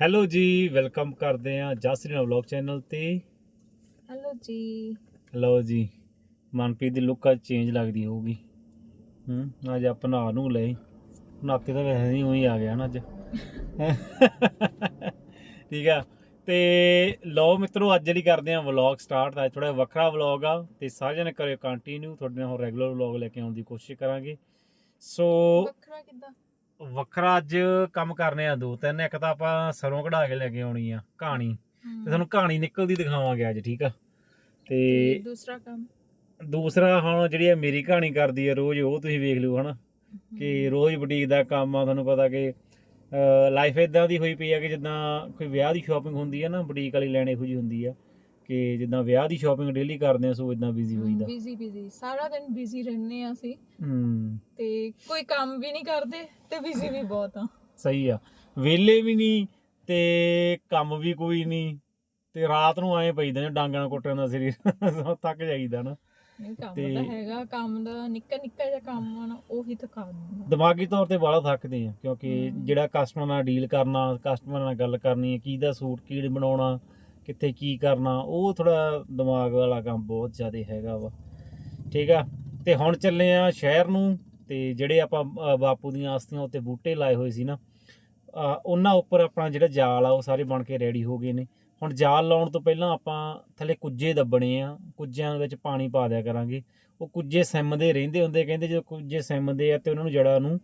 Hello ਜੀ welcome ਕਰਦੇ ਆ ਜਸਰੀਨਾ ਵਲੌਗ ਚੈਨਲ ਤੇ। ਹੈਲੋ ਜੀ। ਲਓ ਜੀ ਮਨਪ੍ਰੀਤ ਦੀ ਲੁੱਕ ਅੱਜ ਚੇਂਜ ਲੱਗਦੀ ਹੋਊਗੀ। ਹੂੰ ਅੱਜ ਆਪਾਂ ਨਹਾ ਨੂੰ ਲਏ। ਨਾਤੇ ਤਾਂ ਵੈਸੇ ਨਹੀਂ ਉਹੀ ਆ ਗਿਆ ਨਾ ਅੱਜ। ਠੀਕ ਆ। ਤੇ ਲਓ ਮਿੱਤਰੋ ਅੱਜ ਜਿਹੜੀ ਕਰਦੇ ਆ ਵਲੌਗ ਸਟਾਰਟ ਅੱਜ ਥੋੜਾ ਵੱਖਰਾ ਵਲੌਗ ਆ। ਤੇ ਸਾਰਿਆਂ ਨੇ ਕਰਿਓ ਕੰਟੀਨਿਊ ਤੁਹਾਡੇ ਨਾਲ ਰੈਗੂਲਰ ਵਲੌਗ ਲੈ ਕੇ ਆਉਣ ਦੀ ਕੋਸ਼ਿਸ਼ ਕਰਾਂਗੇ। ਸੋ ਵੱਖਰਾ ਕਿੱਦਾਂ? ਵੱਖਰਾ ਅੱਜ ਕੰਮ ਕਰਨੇ ਆ ਦੋ ਤਿੰਨ ਇੱਕ ਤਾਂ ਆਪਾਂ ਸਰੋਂ ਕਢਾ ਕੇ ਲੈ ਕੇ ਆਉਣੀ ਆ ਕਹਾਣੀ ਤੇ ਤੁਹਾਨੂੰ ਕਹਾਣੀ ਨਿਕਲਦੀ ਦਿਖਾਵਾਂਗੇ ਅੱਜ ਠੀਕ ਆ? ਤੇ ਦੂਸਰਾ ਕੰਮ? ਦੂਸਰਾ ਹੁਣ ਜਿਹੜੀ ਇਹ ਮੇਰੀ ਕਹਾਣੀ ਕਰਦੀ ਆ ਰੋਜ਼ ਉਹ ਤੁਸੀਂ ਵੇਖ ਲਿਓ ਹਨਾ? ਕਿ ਰੋਜ਼ ਬੁਟੀਕ ਦਾ ਕੰਮ ਆ ਤੁਹਾਨੂੰ ਪਤਾ ਕਿ ਲਾਈਫ ਇਦਾਂ ਦੀ ਹੋਈ ਪਈ ਆ ਕਿ ਜਿੱਦਾਂ ਕੋਈ ਵਿਆਹ ਦੀ ਸ਼ਾਪਿੰਗ ਹੁੰਦੀ ਆ ਨਾ ਬੁਟੀਕ ਵਾਲੀ ਲੈਣ ਜਿਹੀ ਹੁੰਦੀ ਆ। ਕਿ ਜਿੱਦਾਂ ਵਿਆਹ ਦੀ ਸ਼ਾਪਿੰਗ ਡੇਲੀ ਕਰਦੇ ਆ ਸੋ ਇਦਾਂ ਬਿਜ਼ੀ ਹੋਈਦਾ। ਬਿਜ਼ੀ ਬਿਜ਼ੀ ਸਾਰਾ ਦਿਨ ਬਿਜ਼ੀ ਰਹਿੰਦੇ ਆ ਅਸੀਂ। ਹੂੰ ਤੇ ਕੋਈ ਕੰਮ ਵੀ ਨਹੀਂ ਕਰਦੇ ਤੇ ਬਿਜ਼ੀ ਵੀ ਬਹੁਤ ਆ। ਸਹੀ ਆ। ਵਿਹਲੇ ਵੀ ਨਹੀਂ ਤੇ ਕੰਮ ਵੀ ਕੋਈ ਨਹੀਂ ਤੇ ਰਾਤ ਨੂੰ ਐਂ ਪਈਦਾ ਨੇ ਡਾਂਗਾਂ ਨਾਲ ਕੁੱਟਣ ਦਾ ਸਰੀਰ ਥੱਕ ਜਾਈਦਾ ਨਾ। ਨਹੀਂ ਕੰਮ ਤੇ- ਹੈਗਾ ਕੰਮ ਦਾ ਨਿੱਕਾ ਨਿੱਕਾ ਜਿਹਾ ਕੰਮ ਆ ਨਾ ਉਹੀ ਥਕਾ ਦਿੰਦਾ ਦਿਮਾਗੀ ਤੌਰ ਤੇ ਬਾਹਲਾ ਥੱਕਦੇ ਆ ਕਿਉਂਕਿ। ਜਿਹੜਾ ਕਸਟਮਰ ਨਾਲ ਡੀਲ ਕਰਨਾ ਕਸਟਮਰ ਨਾਲ ਗੱਲ ਕਰਨੀ ਹੈ ਕਿਹਦਾ ਸੂਟ ਕੀ ਬਣਾਉਣਾ ਕਿੱਥੇ ਕੀ ਕਰਨਾ, ਉਹ ਥੋੜਾ ਦਿਮਾਗ ਵਾਲਾ ਕੰਮ ਬਹੁਤ ਜ਼ਿਆਦਾ ਹੈਗਾ ਵਾ। ਠੀਕ ਆ? ਤੇ ਹੁਣ ਚੱਲੇ ਆ ਸ਼ਹਿਰ ਨੂੰ, ਤੇ ਜਿਹੜੇ ਆਪਾਂ ਬਾਪੂ ਦੀਆਂ ਆਸਤੀਆਂ ਉੱਤੇ ਬੂਟੇ ਲਾਏ ਹੋਏ ਸੀ ਨਾ ਉਹਨਾਂ ਉੱਪਰ ਆਪਣਾ ਜਿਹੜਾ ਜਾਲ ਆ, ਉਹ ਸਾਰੇ ਬਣ ਕੇ ਰੈਡੀ ਹੋ ਗਏ ਨੇ। ਹੁਣ ਜਾਲ ਲਾਉਣ ਤੋਂ ਪਹਿਲਾਂ ਆਪਾਂ ਥੱਲੇ ਕੁੱਜੇ ਦੱਬਣੇ ਆ, ਕੁੱਜਿਆਂ ਵਿੱਚ ਪਾਣੀ ਪਾ ਦਿਆ ਕਰਾਂਗੇ। ਉਹ ਕੁੱਜੇ ਸਿਮਦੇ ਰਹਿੰਦੇ ਹੁੰਦੇ, ਕਹਿੰਦੇ ਜਦੋਂ ਕੁੱਜੇ ਸਿਮਦੇ ਆ ਤੇ ਉਹਨਾਂ ਨੂੰ ਜੜਾਂ ਨੂੰ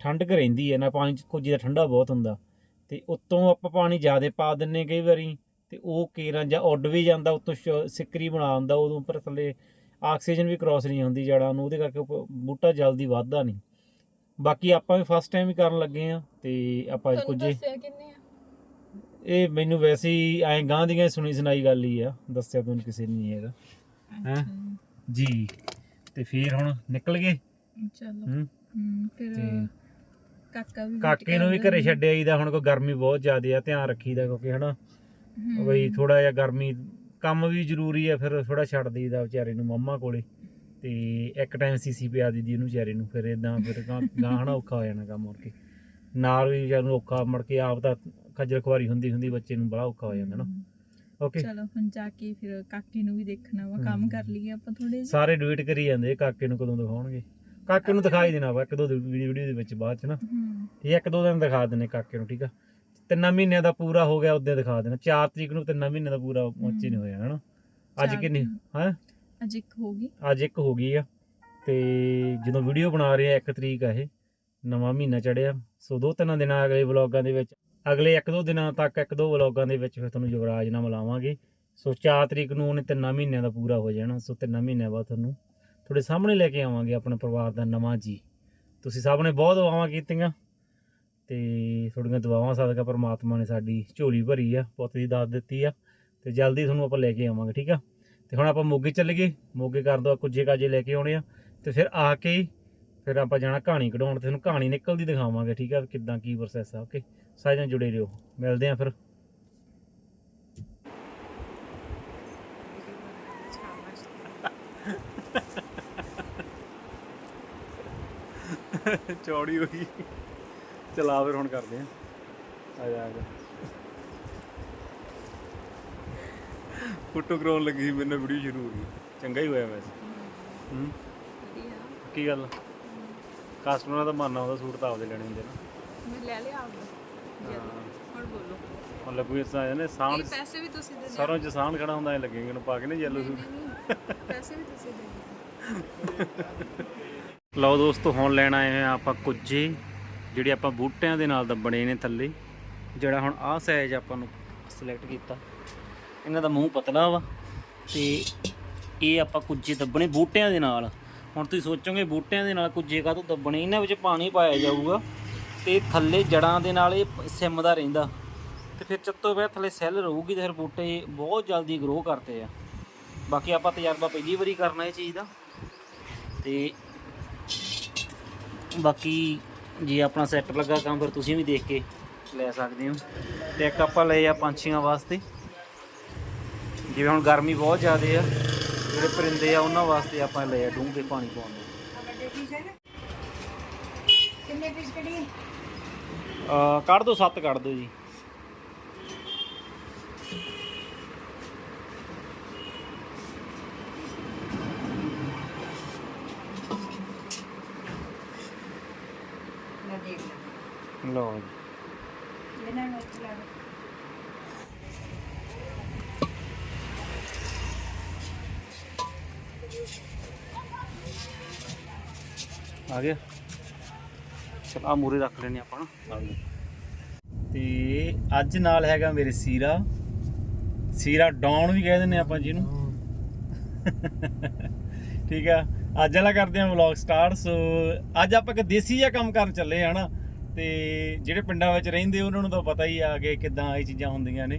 ਠੰਡਕ ਰਹਿੰਦੀ ਹੈ ਨਾ, ਪਾਣੀ ਚ ਕੁੱਜੇ ਦਾ ਠੰਡਾ ਬਹੁਤ ਹੁੰਦਾ। ਤੇ ਉੱਤੋਂ ਆਪਾਂ ਪਾਣੀ ਜ਼ਿਆਦਾ ਪਾ ਦਿੰਨੇ ਕਈ ਵਾਰੀ। ਤੇ ਉਹ ਕੇਰਾਂ ਜਾਂ ਉੱਡ ਵੀ ਜਾਂਦਾ ਉੱਤੋਂ ਸਿੱਕਰੀ ਬਣਾ ਦਿੰਦਾ ਉਦੋਂ ਉੱਪਰ ਥੱਲੇ ਆਕਸੀਜਨ ਵੀ ਕ੍ਰਾਸ ਨਹੀਂ ਹੁੰਦੀ ਜੜਾਂ ਨੂੰ ਉਹਦੇ ਕਰਕੇ ਬੂਟਾ ਜਲਦੀ ਵੱਧਦਾ ਨਹੀਂ। ਬਾਕੀ ਆਪਾਂ ਵੀ ਫਸਟ ਟਾਈਮ ਹੀ ਕਰਨ ਲੱਗੇ ਆ ਤੇ ਆਪਾਂ ਆ? ਇਹ ਮੈਨੂੰ ਵੈਸੇ ਹੀ ਐਂ ਗਾਂ ਦੀਆਂ ਸੁਣੀ ਸੁਣਾਈ ਗੱਲ ਹੀ ਆ ਦੱਸਿਆ ਤੁਹਾਨੂੰ ਕਿਸੇ ਨੇ ਨਹੀਂ ਹੈਗਾ। ਹੈਂ? ਜੀ ਤੇ ਫਿਰ ਹੁਣ ਨਿਕਲ ਗਏ? ਚਲੋ। ਹੂੰ? ਹੂੰ ਫਿਰ ਤੇ ਕਾਕਾ ਵੀ ਕਾਕੇ ਨੂੰ ਵੀ ਘਰੇ ਛੱਡਿਆ ਈਦਾ ਹੁਣ ਕੋਈ ਗਰਮੀ ਬਹੁਤ ਜ਼ਿਆਦੀ ਆ ਧਿਆਨ ਰੱਖੀਦਾ ਕਿਉਂਕਿ ਹਨਾ ਬਈ ਥੋੜਾ ਜਿਹਾ ਗਰਮੀ ਕੰਮ ਵੀ ਜ਼ਰੂਰੀ ਆ ਫਿਰ ਥੋੜਾ ਛੱਡ ਦਈਦਾ ਵਿਚਾਰੇ ਨੂੰ ਮੰਮਾ ਕੋਲੇ। ਤੇ ਇੱਕ ਟਾਈਮ ਸੀਸੀ ਪਿਆ ਦੀਦੀ ਉਹਨੂੰ ਵਿਚਾਰੇ ਨੂੰ ਫਿਰ ਇਦਾਂ ਫਿਰ ਗਾਂ ਗਾਂ ਹਨਾ ਔਖਾ ਹੋ ਜਾਣਾ ਕੰਮ ਮੁੜ ਕੇ। ਨਾਲ ਵੀ ਵਿਚਾਰੇ ਨੂੰ ਔਖਾ ਮੁੜ ਕੇ ਆਪ ਤਾਂ ਖੱਜਲ ਖੁਆਰੀ ਹੁੰਦੀ ਹੁੰਦੀ ਬੱਚੇ ਨੂੰ ਬੜਾ ਔਖਾ ਹੋ ਜਾਂਦਾ ਨਾ। ਓਕੇ ਚਲੋ ਹੁਣ ਜਾ ਕੇ ਫਿਰ ਕਾਕੀ ਨੂੰ ਵੀ ਦੇਖਣਾ ਵਾ ਕੰਮ। ਕਰ ਲਈਏ ਆਪਾਂ ਥੋੜੇ ਜਿਹੇ। ਸਾਰੇ ਡਿਲੀਟ ਕਰੀ ਜਾਂਦੇ ਕਾਕੇ ਨੂੰ ਕਦੋਂ ਦਿਖਾਉਣਗੇ? ਕਾਕੇ ਨੂੰ ਦਿਖਾਈ ਦੇਣਾ ਵਾ ਇੱਕ ਦੋ ਵੀਡੀਓ ਦੇ ਵਿੱਚ ਬਾਅਦ ਚ ਨਾ। ਹੂੰ। ਠੀਕ ਹੈ ਇੱਕ ਦੋ ਦਿਨ ਦਿਖਾ ਦਿੰਨੇ ਕਾਕੇ ਨੂੰ ਠੀਕ ਆ? ਤਿੰਨਾਂ ਮਹੀਨਿਆਂ ਦਾ ਪੂਰਾ ਹੋ ਗਿਆ ਉਦੋਂ ਦਿਖਾ ਦੇਣਾ। 4 ਤਰੀਕ ਨੂੰ ਤਿੰਨਾਂ ਮਹੀਨਿਆਂ ਦਾ ਪੂਰਾ ਪਹੁੰਚੇ ਨਹੀਂ ਹੋਇਆ ਹਨਾ? ਅੱਜ ਚਾਰ ਕਿੰਨੀ। ਹਾਂ? ਅੱਜ ਇੱਕ ਹੋ ਗਈ। ਅੱਜ ਇੱਕ ਹੋ ਗਈ ਆ। ਤੇ ਜਦੋਂ ਵੀਡੀਓ ਬਣਾ ਰਹੇ ਆ ਇੱਕ ਤਰੀਕ ਆ ਇਹ ਨਵਾਂ ਮਹੀਨਾ ਚੜਿਆ। ਸੋ ਦੋ ਤਿੰਨ ਦਿਨਾਂ ਅਗਲੇ ਵਲੌਗਾਂ ਦੇ ਵਿੱਚ ਅਗਲੇ ਇੱਕ ਦੋ ਦਿਨਾਂ ਤੱਕ ਇੱਕ ਦੋ ਵਲੌਗਾਂ ਦੇ ਵਿੱਚ ਫਿਰ ਤੁਹਾਨੂੰ ਯੁਵਰਾਜ ਨਾਲ ਮਿਲਾਵਾਂਗੇ। ਸੋ 4 ਤਰੀਕ ਨੂੰ ਉਹਨੇ ਤਿੰਨਾਂ ਮਹੀਨਿਆਂ ਦਾ ਪੂਰਾ ਹੋ ਜਾਣਾ। ਸੋ ਤਿੰਨਾਂ ਮਹੀਨਿਆਂ ਬਾਅਦ ਤੁਹਾਨੂੰ ਤੁਹਾਡੇ ਸਾਹਮਣੇ ਲੈ ਕੇ ਆਵਾਂਗੇ ਆਪਣੇ ਪਰਿਵਾਰ ਦਾ ਨਵਾਂ ਜੀ। ਤੁਸੀਂ ਸਭ ਨੇ ਬਹੁਤ ਦੁਆਵਾਂ ਕੀਤੀਆਂ। ਤੇ ਤੁਹਾਡੀਆਂ ਦੁਆਵਾਂ ਸਦਕਾ ਪਰਮਾਤਮਾ ਨੇ ਸਾਡੀ ਝੋਲੀ ਭਰੀ ਆ, ਪੁੱਤ ਦੀ ਦਾਤ ਦਿੱਤੀ ਆ, ਤੇ ਜਲਦੀ ਤੁਹਾਨੂੰ ਆਪਾਂ ਲੈ ਕੇ ਆਵਾਂਗੇ, ਠੀਕ ਆ? ਤੇ ਹੁਣ ਆਪਾਂ ਮੋਗੇ ਚੱਲ ਗਏ ਮੋਗੇ ਕਰ ਦੋ ਕੁਝੇ ਕਾਜੇ ਲੈ ਕੇ ਆਉਣੇ ਆ, ਤੇ ਫਿਰ ਆ ਕੇ ਹੀ ਫਿਰ ਆਪਾਂ ਜਾਣਾ ਕਹਾਣੀ ਕਢਾਉਣ, ਤੇ ਤੁਹਾਨੂੰ ਕਹਾਣੀ ਨਿਕਲਦੀ ਦਿਖਾਵਾਂਗੇ, ਠੀਕ ਆ? ਕਿਦਾਂ ਕੀ ਪ੍ਰੋਸੈਸ ਆ ਓਕੇ ਸਾਰੇ ਜਣੇ ਜੁੜੇ ਰਹੋ, ਮਿਲਦੇ ਆ ਫਿਰ। ਚੌੜੀ ਹੋਈ। ਚਲਾ ਫਿਰ ਹੁਣ ਕਰਦੇ ਆ। ਆ ਜਾ ਆ ਜਾ। ਫੋਟੋ ਕਰਾਉਣ ਲੱਗੀ ਸੀ ਨਾਲ ਵੀਡੀਓ ਸ਼ੁਰੂ ਹੋ ਗਈ। ਚੰਗਾ ਹੀ ਹੋਇਆ ਵੈਸੇ। ਹੂੰ? ਵਧੀਆ। ਕੀ ਗੱਲ? ਕਸਟਮਰਾਂ ਦਾ ਮਨ ਆਉਂਦਾ ਸੂਟ ਤਾਂ ਆਪਦੇ ਲੈਣੇ ਹੁੰਦੇ ਨਾ। ਮੈਂ ਲੈ ਲਿਆ ਆਪਦਾ। ਹਾਂ। ਹੁਣ ਬੋਲੋ। ਮਤਲਬ ਕੋਈ ਇਸ ਤਰ੍ਹਾਂ ਇਹ ਪੈਸੇ ਵੀ ਤੁਸੀਂ ਦੇ ਸਰੋਂ ਚ ਸਾਣ ਖੜਾ ਹੁੰਦਾ ਐ ਲੱਗੇਗਾ ਉਹਨੂੰ ਪਾ ਕੇ ਨਾ ਯੈਲੋ ਸੂਟ। ਪੈਸੇ ਵੀ ਤੁਸੀਂ ਦੇ ਦਿਓ ਲਓ ਦੋਸਤੋ ਹੁਣ ਲੈਣ ਆਏ ਆ ਆਪਾਂ ਕੁੱਜੇ ਜਿਹੜੇ ਆਪਾਂ ਬੂਟਿਆਂ ਦੇ ਨਾਲ ਦੱਬਣੇ ਨੇ ਥੱਲੇ, ਜਿਹੜਾ ਹੁਣ ਆਹ ਸਾਈਜ਼ ਆਪਾਂ ਨੂੰ ਸਿਲੈਕਟ ਕੀਤਾ। ਇਹਨਾਂ ਦਾ ਮੂੰਹ ਪਤਲਾ ਵਾ ਤੇ ਇਹ ਆਪਾਂ ਕੁੱਜੇ ਦੱਬਣੇ ਬੂਟਿਆਂ ਦੇ ਨਾਲ। ਹੁਣ ਤੁਸੀਂ ਸੋਚੋਗੇ ਬੂਟਿਆਂ ਦੇ ਨਾਲ ਕੁੱਜੇ ਕਾਹਤੋਂ ਦੱਬਣੇ? ਇਹਨਾਂ ਵਿੱਚ ਪਾਣੀ ਪਾਇਆ ਜਾਊਗਾ ਤੇ ਥੱਲੇ ਜੜਾਂ ਦੇ ਨਾਲ ਇਹ ਸਿਮਦਾ ਰਹਿੰਦਾ। ਤੇ ਫਿਰ ਚੱਤੋ ਪਿਆ ਥੱਲੇ ਸੈੱਲ ਰਹੂਗੀ ਤੇ ਫਿਰ ਬੂਟੇ ਬਹੁਤ ਜਲਦੀ ਗਰੋ ਕਰਦੇ ਆ। ਬਾਕੀ ਆਪਾਂ ਤਜਰਬਾ ਪਹਿਲੀ ਵਾਰੀ ਕਰਨਾ ਇਹ ਚੀਜ਼ ਦਾ। ਤੇ ਬਾਕੀ ਜੇ ਆਪਣਾ ਸੈੱਟ ਲੱਗਾ ਕੰਮ ਫਿਰ ਤੁਸੀਂ ਵੀ ਦੇਖ ਕੇ ਲੈ ਸਕਦੇ ਹੋ। ਤੇ ਇੱਕ ਆਪਾਂ ਲਏ ਆ ਪੰਛੀਆਂ ਵਾਸਤੇ। ਜਿਵੇਂ ਹੁਣ ਗਰਮੀ ਬਹੁਤ ਜ਼ਿਆਦਾ ਆ ਜਿਹੜੇ ਪਰਿੰਦੇ ਆ ਉਹਨਾਂ ਵਾਸਤੇ ਆਪਾਂ ਲਏ ਆ ਡੂੰਘੇ ਪਾਣੀ ਪਾਉਣ ਦੇ ਕਿੰਨੇ ਪੀਸ ਕਢੀਏ ਕੱਢ ਦਿਓ ਸੱਤ ਕੱਢ ਦਿਓ ਜੀ ਮੈਂ ਦੇਖ ਲਿਆ ਲਓ ਜੀ। ਇਹਨਾਂ ਨੂੰ ਚਲਾ ਆ ਗਿਆ। ਚਲ ਆ ਮੂਰੇ ਰੱਖ ਲੈਨੇ ਆਪਾਂ ਨਾ। ਤੇ ਅੱਜ ਨਾਲ ਹੈਗਾ ਮੇਰੇ ਸੀਰਾ। ਸੀਰਾ ਡਾਊਨ ਵੀ ਕਹਿ ਦਿੰਦੇ ਆਪਾਂ ਜਿਹਨੂੰ। ਠੀਕ ਆ। ਅੱਜ ਵਾਲਾ ਕਰਦੇ ਆ ਵਲੌਗ ਸਟਾਰਟ ਸੋ ਅੱਜ ਆਪਾਂ ਇੱਕ ਦੇਸੀ ਜਿਹਾ ਕੰਮ ਕਰਨ ਚੱਲੇ ਆ ਹਨਾ ਤੇ ਜਿਹੜੇ ਪਿੰਡਾਂ ਵਿੱਚ ਰਹਿੰਦੇ ਉਹਨਾਂ ਨੂੰ ਤਾਂ ਪਤਾ ਹੀ ਆ ਕਿ ਕਿਦਾਂ ਇਹ ਚੀਜ਼ਾਂ ਹੁੰਦੀਆਂ ਨੇ।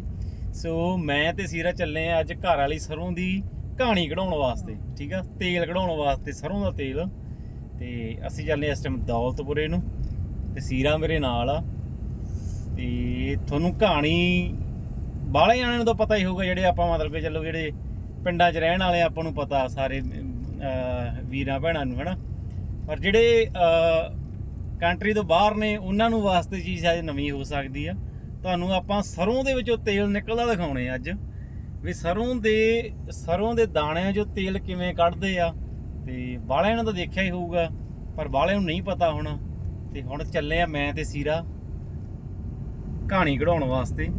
ਸੋ ਮੈਂ ਤੇ ਸੀਰਾ ਚੱਲੇ ਆ ਅੱਜ ਘਰ ਵਾਲੀ ਸਰੋਂ ਦੀ ਕਹਾਣੀ ਕਢਾਉਣ ਵਾਸਤੇ, ਠੀਕ ਆ? ਤੇਲ ਕਢਾਉਣ ਵਾਸਤੇ, ਸਰੋਂ ਦਾ ਤੇਲ। ਤੇ ਅਸੀਂ ਚੱਲੇ ਇਸ ਟਾਈਮ ਦੌਲਤਪੁਰੇ ਨੂੰ ਤੇ ਸੀਰਾ ਮੇਰੇ ਨਾਲ ਆ। ਤੇ ਤੁਹਾਨੂੰ ਕਹਾਣੀ ਬਾਹਲੇ ਜਾਣਿਆਂ ਨੂੰ ਤਾਂ ਪਤਾ ਹੀ ਹੋਊਗਾ ਜਿਹੜੇ ਆਪਾਂ ਮਤਲਬ ਕਿ ਚੱਲੋ ਜਿਹੜੇ ਪਿੰਡਾਂ 'ਚ ਰਹਿਣ ਵਾਲੇ ਆਪਾਂ ਨੂੰ ਪਤਾ ਸਾਰੇ ਵੀਰਾਂ ਭੈਣਾਂ ਨੂੰ, ਹਨਾ? ਪਰ ਜਿਹੜੇ ਕੰਟਰੀ ਤੋਂ ਬਾਹਰ ਨੇ, ਉਹਨਾਂ ਨੂੰ ਵਾਸਤੇ ਚੀਜ਼ ਸ਼ਾਇਦ ਨਵੀਂ ਹੋ ਸਕਦੀ ਆ। ਤੁਹਾਨੂੰ ਆਪਾਂ ਸਰੋਂ ਦੇ ਵਿੱਚੋਂ ਤੇਲ ਨਿਕਲਦਾ ਦਿਖਾਉਣੇ ਅੱਜ। ਵੀ ਸਰੋਂ ਦੇ ਸਰੋਂ ਦੇ ਦਾਣਿਆਂ 'ਚੋਂ ਤੇਲ ਕਿਵੇਂ ਕੱਢਦੇ ਆ, ਤੇ ਬਾਹਲਿਆਂ ਨੂੰ ਤਾਂ ਦੇਖਿਆ ਹੀ ਹੋਊਗਾ, ਪਰ ਬਾਹਲਿਆਂ ਨੂੰ ਨਹੀਂ ਪਤਾ ਹੋਣਾ। ਤੇ ਹੁਣ ਚੱਲੇ ਆ ਮੈਂ ਤੇ ਸੀਰਾ ਕਹਾਣੀ ਕਢਾਉਣ ਵਾਸਤੇ।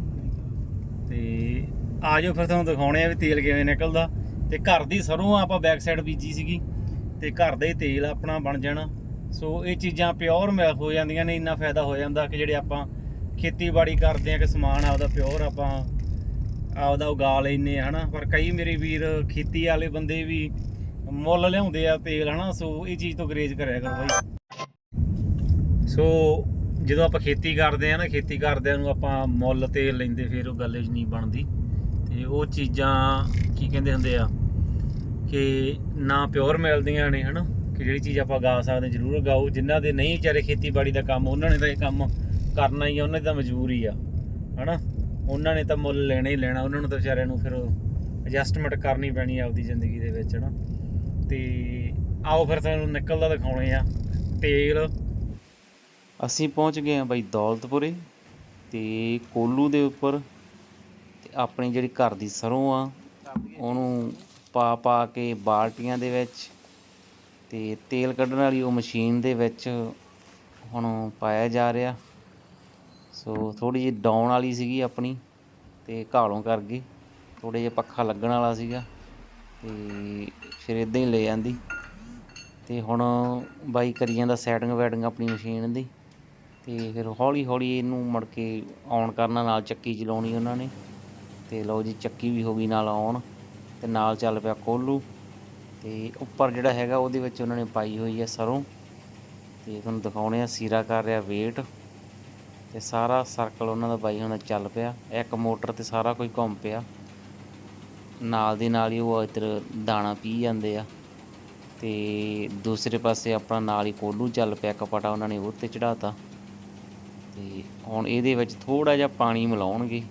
ਤੇ ਆਜੋ ਫਿਰ ਤੁਹਾਨੂੰ ਦਿਖਾਉਣੇ ਆ ਵੀ ਤੇਲ ਕਿਵੇਂ ਨਿਕਲਦਾ। ਤੇ ਘਰ ਦੀ ਸਰੋਂ ਆਪਾਂ ਬੈਕ ਸਾਈਡ ਬੀਜੀ ਸੀਗੀ, ਤੇ ਘਰ ਦਾ ਹੀ ਤੇਲ ਆਪਣਾ ਬਣ ਜਾਣਾ। ਸੋ ਇਹ ਚੀਜ਼ਾਂ ਪਿਓਰ ਹੋ ਜਾਂਦੀਆਂ ਨੇ, ਇੰਨਾ ਫਾਇਦਾ ਹੋ ਜਾਂਦਾ ਕਿ ਜਿਹੜੇ ਆਪਾਂ ਖੇਤੀਬਾੜੀ ਕਰਦੇ ਆ ਕਿ ਸਮਾਨ ਆਪਦਾ ਪਿਓਰ ਆਪਾਂ ਆਪਦਾ ਉਗਾ ਲੈਨੇ ਆ ਹਨਾ। ਪਰ ਕਈ ਮੇਰੇ ਵੀਰ ਖੇਤੀ ਵਾਲੇ ਬੰਦੇ ਵੀ ਮੁੱਲ ਲਿਆਉਂਦੇ ਆ ਤੇਲ, ਹਨਾ। ਸੋ ਇਹ ਚੀਜ਼ ਤੋਂ ਗਰੇਜ ਕਰਿਆ ਕਰੋ ਬਾਈ। ਸੋ ਜਦੋਂ ਆਪਾਂ ਖੇਤੀ ਕਰਦੇ ਆ ਨਾ, ਖੇਤੀ ਕਰਦਿਆਂ ਨੂੰ ਆਪਾਂ ਮੁੱਲ ਤੇਲ ਲੈਂਦੇ, ਫਿਰ ਉਹ ਗੱਲ ਨਹੀਂ ਬਣਦੀ। ਤੇ ਉਹ ਚੀਜ਼ਾਂ ਕੀ ਕਹਿੰਦੇ ਹੁੰਦੇ ਆ ਕਿ ਨਾ ਪਿਓਰ ਮਿਲਦੀਆਂ ਨੇ, ਹਨਾ। ਕਿ ਜਿਹੜੀ ਚੀਜ਼ ਆਪਾਂ ਗਾ ਸਕਦੇ ਜ਼ਰੂਰ ਗਾਓ। ਜਿਨ੍ਹਾਂ ਦੇ ਨਹੀਂ ਵਿਚਾਰੇ ਖੇਤੀਬਾੜੀ ਦਾ ਕੰਮ, ਉਹਨਾਂ ਨੇ ਤਾਂ ਇਹ ਕੰਮ ਕਰਨਾ ਹੀ ਆ, ਉਹਨਾਂ ਦੀ ਤਾਂ ਮਜਬੂਰੀ ਆ, ਹਨਾ? ਉਹਨਾਂ ਨੇ ਤਾਂ ਮੁੱਲ ਲੈਣਾ ਹੀ ਲੈਣਾ, ਉਹਨਾਂ ਨੂੰ ਤਾਂ ਵਿਚਾਰਿਆਂ ਨੂੰ ਫਿਰ ਐਡਜਸਟਮੈਂਟ ਕਰਨੀ ਪੈਣੀ ਆ ਆਪਦੀ ਜ਼ਿੰਦਗੀ ਦੇ ਵਿੱਚ, ਹਨਾ? ਤੇ ਆਓ ਫਿਰ ਤੁਹਾਨੂੰ ਨਿਕਲਦਾ ਦਿਖਾਉਣੇ ਆ, ਤੇਲ। ਅਸੀਂ ਪਹੁੰਚ ਗਏ ਆ ਬਾਈ ਦੌਲਤਪੁਰੇ ਤੇ ਕੋਲੂ ਦੇ ਉੱਪਰ ਤੇ ਆਪਣੀ ਜਿਹੜੀ ਘਰ ਦੀ ਸਰੋਂ ਆ, ਉਹਨੂੰ ਪਾ ਪਾ ਕੇ ਬਾਲਟੀਆਂ ਦੇ ਵਿੱਚ ਤੇ ਤੇਲ ਕੱਢਣ ਵਾਲੀ ਉਹ ਮਸ਼ੀਨ ਦੇ ਵਿੱਚ ਹੁਣ ਪਾਇਆ ਜਾ ਰਿਹਾ। ਸੋ ਥੋੜੀ ਜਿਹੀ ਡਾਊਨ ਵਾਲੀ ਸੀਗੀ ਆਪਣੀ ਤੇ ਘਾਲੋਂ ਕਰ ਗਈ। ਥੋੜੇ ਜਿਹਾ ਪੱਖਾ ਲੱਗਣ ਵਾਲਾ ਸੀਗਾ ਤੇ ਫਿਰ ਇਦਾਂ ਹੀ ਲੈ ਜਾਂਦੀ ਤੇ ਹੁਣ ਬਾਈ ਕਰੀ ਜਾਂਦਾ ਸੈਟਿੰਗ ਵੈਟਿੰਗ ਆਪਣੀ ਮਸ਼ੀਨ ਦੀ ਤੇ ਫਿਰ ਹੌਲੀ ਹੌਲੀ ਇਹਨੂੰ ਮੁੜ ਕੇ ਔਨ ਕਰਨਾ ਨਾਲ ਚੱਕੀ ਚਲਾਉਣੀ ਉਹਨਾਂ ਨੇ। ਤੇ ਲਓ ਜੀ, ਚੱਕੀ ਵੀ ਹੋ ਗਈ ਨਾਲ ਔਨ ਤੇ ਨਾਲ ਚੱਲ ਪਿਆ ਕੋਲੂ। ਤੇ ਉੱਪਰ ਜਿਹੜਾ ਹੈਗਾ ਉਹਦੇ ਵਿੱਚ ਉਹਨਾਂ ਨੇ ਪਾਈ ਹੋਈ ਹੈ ਸਰੋਂ। ਤੇ ਤੁਹਾਨੂੰ ਦਿਖਾਉਣੇ ਆ, ਸੀਰਾ ਕਰ ਰਿਹਾ ਵੇਟ ਤੇ ਸਾਰਾ ਸਰਕਲ ਉਹਨਾਂ ਦਾ ਬਾਈ ਹੁਣ ਚੱਲ ਪਿਆ। ਇੱਕ ਮੋਟਰ ਤੇ ਸਾਰਾ ਕੁਝ ਘੁੰਮ ਪਿਆ। ਨਾਲ ਦੀ ਨਾਲ ਹੀ ਉਹ ਇੱਧਰ ਦਾਣਾ ਪੀ ਜਾਂਦੇ ਆ। ਤੇ ਦੂਸਰੇ ਪਾਸੇ ਆਪਣਾ ਨਾਲ ਹੀ ਕੋਲੂ ਚੱਲ ਪਿਆ ਕਪਟਾ ਉਹਨਾਂ ਨੇ ਉਹ ਤੇ ਚੜਾਤਾ ਤੇ ਹੁਣ ਇਹਦੇ ਵਿੱਚ ਥੋੜਾ ਜਿਹਾ ਪਾਣੀ ਮਿਲਾਉਣਗੇ,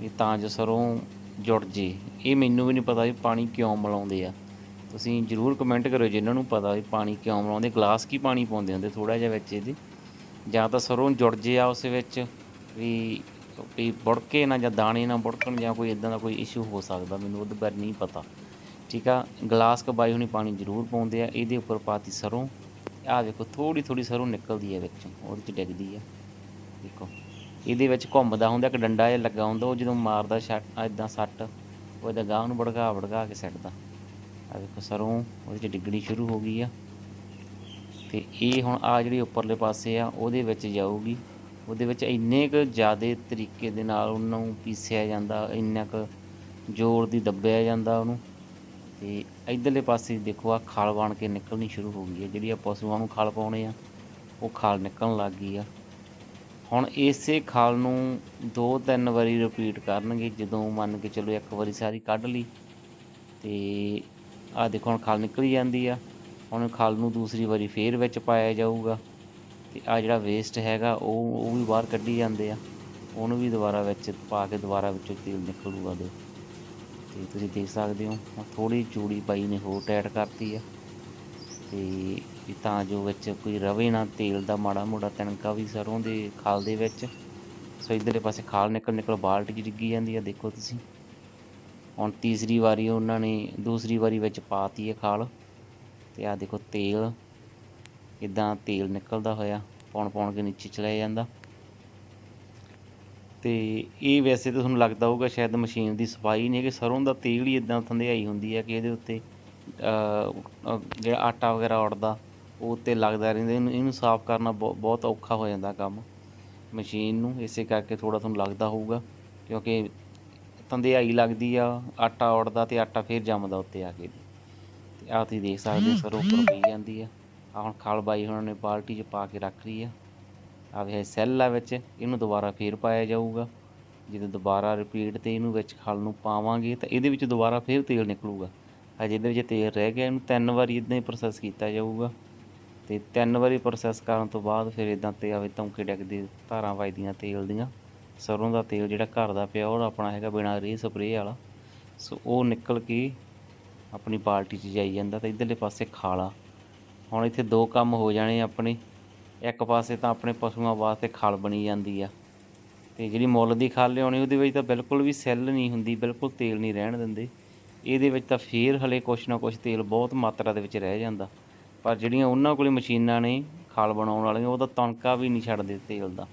ਵੀ ਤਾਂ ਜੋ ਸਰੋਂ ਜੁੜ ਜੇ। ਇਹ ਮੈਨੂੰ ਵੀ ਨਹੀਂ ਪਤਾ ਵੀ ਪਾਣੀ ਕਿਉਂ ਮਿਲਾਉਂਦੇ ਆ। ਤੁਸੀਂ ਜਰੂਰ ਕਮੈਂਟ ਕਰਿਓ ਜਿਨ੍ਹਾਂ ਨੂੰ ਪਤਾ ਵੀ ਪਾਣੀ ਕਿਉਂ ਮਿਲਾਉਂਦੇ ਗਲਾਸ ਕੀ ਪਾਣੀ ਪਾਉਂਦੇ ਹੁੰਦੇ ਥੋੜਾ ਜਿਹਾ ਵਿੱਚ ਇਹਦੇ। ਜਾਂ ਤਾਂ ਸਰੋਂ ਜੁੜ ਜੇ ਆ ਉਸ ਵਿੱਚ ਵੀ ਵੀ ਬੁੜਕੇ ਨਾ ਜਾਂ ਦਾਣੇ ਨਾ ਬੁੜਕਣ ਜਾਂ ਕੋਈ ਇਦਾਂ ਦਾ ਕੋਈ ਇਸ਼ੂ ਹੋ ਸਕਦਾ, ਮੈਨੂੰ ਉਹਦੇ ਬਾਰੇ ਨਹੀਂ ਪਤਾ। ਠੀਕ ਆ, ਗਲਾਸ ਕਬਾਈ ਹੁਣੀ ਪਾਣੀ ਜ਼ਰੂਰ ਪਾਉਂਦੇ ਆ, ਇਹਦੇ ਉੱਪਰ ਪਾਤੀ ਸਰੋਂ। ਆਹ ਦੇਖੋ ਥੋੜੀ ਥੋੜੀ ਸਰੋਂ ਨਿਕਲਦੀ ਹੈ ਵਿੱਚੋਂ, ਉਹਦੇ ਚ ਡਿੱਗਦੀ ਆ। ਦੇਖੋ, ਇਹਦੇ ਵਿੱਚ ਘੁੰਮਦਾ ਹੁੰਦਾ, ਇੱਕ ਡੰਡਾ ਜਿਹਾ ਲੱਗਾ ਹੁੰਦਾ, ਉਹ ਜਦੋਂ ਮਾਰਦਾ ਛੱਟ ਇਦਾਂ ਸੱਟ, ਉਹ ਇਹਦਾ ਗਾਹ ਨੂੰ ਭੜਕਾ ਭੜਕਾ ਕੇ ਸੱਟਦਾ। ਆ ਵੇਖੋ ਸਰੋਂ, ਉਹਦੇ ਚ ਡਿੱਗਣੀ ਸ਼ੁਰੂ ਹੋ ਗਈ ਆ। ਤੇ ਇਹ ਹੁਣ ਆ ਜਿਹੜੀ ਉੱਪਰਲੇ ਪਾਸੇ ਆ, ਉਹਦੇ ਵਿੱਚ ਜਾਊਗੀ। ਉਹਦੇ ਵਿੱਚ ਇੰਨੇ ਕੁ ਜ਼ਿਆਦੇ ਤਰੀਕੇ ਦੇ ਨਾਲ ਉਹਨੂੰ ਪੀਸਿਆ ਜਾਂਦਾ, ਇੰਨਾ ਕੁ ਜ਼ੋਰ ਦੀ ਦੱਬਿਆ ਜਾਂਦਾ ਉਹਨੂੰ। ਤੇ ਇਧਰਲੇ ਪਾਸੇ ਦੇਖੋ ਆ ਖਾਲ ਬਣ ਕੇ ਨਿਕਲਣੀ ਸ਼ੁਰੂ ਹੋ ਗਈ ਹੈ ਜਿਹੜੀ ਆ ਪਸ਼ੂਆਂ ਨੂੰ ਖਾਲ ਪਾਉਣੇ ਆ, ਉਹ ਖਾਲ ਨਿਕਲਣ ਲੱਗ ਗਈ ਆ। ਹੁਣ ਇਸੇ ਖਾਲ ਨੂੰ ਦੋ ਤਿੰਨ ਵਾਰੀ ਰਿਪੀਟ ਕਰਨਗੇ, ਜਦੋਂ ਮੰਨ ਕੇ ਚਲੋ ਇੱਕ ਵਾਰੀ ਸਾਰੀ ਕੱਢ ਲਈ, ਤੇ ਆ ਦੇਖੋ, ਹੁਣ ਖਾਲ ਨਿਕਲੀ ਜਾਂਦੀ ਆ। ਹੁਣ ਖਾਲ ਨੂੰ ਦੂਸਰੀ ਵਾਰੀ ਫੇਰ ਵਿੱਚ ਪਾਇਆ ਜਾਊਗਾ। ਤੇ ਆ ਜਿਹੜਾ ਵੇਸਟ ਹੈਗਾ, ਉਹ ਉਹ ਵੀ ਬਾਹਰ ਕੱਢੀ ਜਾਂਦੇ ਆ। ਉਹਨੂੰ ਵੀ ਦੁਬਾਰਾ ਵਿੱਚ ਪਾ ਕੇ ਦੁਬਾਰਾ ਵਿੱਚੋਂ ਤੇਲ ਨਿਕਲੂਗਾ ਦੇ ਤੇ ਤੁਸੀਂ ਦੇਖ ਸਕਦੇ ਹੋ, ਹੁਣ ਥੋੜੀ ਚੂੜੀ ਪਾਈ ਨੇ, ਹੋਰ ਟਾਈਟ ਕਰਤੀ ਆ। ਤੇ ਤਾਂ ਜੋ ਵਿੱਚ ਕੋਈ ਰਵੇ ਨਾ ਤੇਲ ਦਾ ਮਾੜਾ ਮੋੜਾ ਤਿਣਕਾ ਵੀ ਸਰੋਂ ਦੇ ਖਾਲ ਦੇ ਵਿੱਚ। ਸੋ ਇਧਰਲੇ ਪਾਸੇ ਖਾਲ ਨਿਕਲ ਨਿਕਲ ਬਾਲਟੀ ਡਿੱਗੀ ਜਾਂਦੀ ਆ, ਦੇਖੋ ਤੁਸੀਂ। ਹੁਣ ਤੀਸਰੀ ਵਾਰੀ ਉਹਨਾਂ ਨੇ ਦੂਸਰੀ ਵਾਰੀ ਵਿੱਚ ਪਾਤੀ ਹੈ ਖਾਲ। ਤੇ ਆ ਦੇਖੋ ਤੇਲ ਇਦਾਂ ਤੇਲ ਨਿਕਲਦਾ ਹੋਇਆ, ਪੌਣ ਪੌਣ ਕੇ ਨੀਚੇ ਚਲਾ ਜਾਂਦਾ। ਤੇ ਇਹ ਵੈਸੇ ਤਾਂ ਤੁਹਾਨੂੰ ਲੱਗਦਾ ਹੋਊਗਾ ਸ਼ਾਇਦ ਮਸ਼ੀਨ ਦੀ ਸਫ਼ਾਈ ਨਹੀਂ ਕਿ ਸਰੋਂ ਦਾ ਤੇਲ ਹੀ ਇਦਾਂ ਥੰਧਿਆਈ ਹੁੰਦੀ ਹੈ ਕਿ ਇਹਦੇ ਉੱਤੇ ਜਿਹੜਾ ਆਟਾ ਵਗੈਰਾ ਉੜਦਾ, ਉਹ ਉੱਤੇ ਲੱਗਦਾ ਰਹਿੰਦਾ। ਇਹਨੂੰ ਇਹਨੂੰ ਸਾਫ਼ ਕਰਨਾ ਬਹੁ- ਬਹੁਤ ਔਖਾ ਹੋ ਜਾਂਦਾ ਕੰਮ। ਮਸ਼ੀਨ ਨੂੰ ਇਸੇ ਕਰਕੇ ਥੋੜਾ ਤੁਹਾਨੂੰ ਲੱਗਦਾ ਹੋਊਗਾ, ਕਿਉਂਕਿ ਧੰਦਿਆਈ ਲੱਗਦੀ ਆ ਆਟਾ ਉੜਦਾ ਤੇ ਆਟਾ ਫੇਰ ਜੰਮਦਾ ਉੱਤੇ ਆ ਕੇ ਤੇ ਆਹ ਤੁਸੀਂ ਦੇਖ ਸਕਦੇ ਹੋ ਸਰੋਂ ਉੱਪਰ ਪਈ ਜਾਂਦੀ ਆ। ਆ ਹੁਣ ਖਲ ਬਾਈ ਉਹਨਾਂ ਨੇ ਬਾਲਟੀ 'ਚ ਪਾ ਕੇ ਰੱਖ ਲਈ ਆ। ਆ ਵੇ ਸੈੱਲ ਆ ਵਿੱਚ ਇਹਨੂੰ ਦੁਬਾਰਾ ਫੇਰ ਪਾਇਆ ਜਾਊਗਾ। ਜਦੋਂ ਦੁਬਾਰਾ ਰਿਪੀਟ ਤੇ ਇਹਨੂੰ ਵਿੱਚ ਖਲ ਨੂੰ ਪਾਵਾਂਗੇ ਤਾਂ ਇਹਦੇ ਵਿੱਚ ਦੁਬਾਰਾ ਫੇਰ ਤੇਲ ਨਿਕਲੂਗਾ। ਅਜੇ ਇਹਦੇ ਵਿੱਚ ਤੇਲ ਰਹਿ ਗਿਆ ਇਹਨੂੰ ਤਿੰਨ ਵਾਰੀ ਇਦਾਂ ਹੀ ਪ੍ਰੋਸੈਸ ਕੀਤਾ ਜਾਊਗਾ। ਤੇ ਤਿੰਨ ਵਾਰੀ ਪ੍ਰੋਸੈਸ ਕਰਨ ਤੋਂ ਬਾਅਦ ਫਿਰ ਇਦਾਂ ਤੇ ਆਵੇ ਤੌਂਕੇ ਡਿੱਗਦੇ ਧਾਰਾਂ ਵੱਜਦੀਆਂ ਤੇਲ ਦੀਆਂ। ਸਰੋਂ ਦਾ ਤੇਲ ਜਿਹੜਾ ਘਰ ਦਾ ਪਿਆ, ਉਹ ਆਪਣਾ ਹੈਗਾ ਬਿਨਾਂ ਰੇ ਸਪਰੇਅ ਵਾਲਾ। ਸੋ ਉਹ ਨਿਕਲ ਕੇ ਆਪਣੀ ਬਾਲਟੀ 'ਚ ਜਾਈ ਜਾਂਦਾ ਤੇ ਇਧਰਲੇ ਪਾਸੇ ਖਾਲਾ ਹੁਣ ਇੱਥੇ ਦੋ ਕੰਮ ਹੋ ਜਾਣੇ ਆਪਣੇ। ਇੱਕ ਪਾਸੇ ਤਾਂ ਆਪਣੇ ਪਸ਼ੂਆਂ ਵਾਸਤੇ ਖਲ ਬਣੀ ਜਾਂਦੀ ਆ। ਤੇ ਜਿਹੜੀ ਮੁੱਲ ਦੀ ਖਲ ਲਿਆਉਣੀ, ਉਹਦੇ ਵਿੱਚ ਤਾਂ ਬਿਲਕੁਲ ਵੀ ਸੈੱਲ ਨਹੀਂ ਹੁੰਦੀ, ਬਿਲਕੁਲ ਤੇਲ ਨਹੀਂ ਰਹਿਣ ਦਿੰਦੇ। ਇਹਦੇ ਵਿੱਚ ਤਾਂ ਫੇਰ ਹਲੇ ਕੁਛ ਨਾ ਕੁਛ ਤੇਲ ਬਹੁਤ ਮਾਤਰਾ ਦੇ ਵਿੱਚ ਰਹਿ ਜਾਂਦਾ। ਪਰ ਜਿਹੜੀਆਂ ਉਹਨਾਂ ਕੋਲੇ ਮਸ਼ੀਨਾਂ ਨੇ ਖਲ ਬਣਾਉਣ ਵਾਲੀਆਂ, ਉਹ ਤਾਂ ਤਣਕਾ ਵੀ ਨਹੀਂ ਛੱਡਦੇ ਤੇਲ ਦਾ।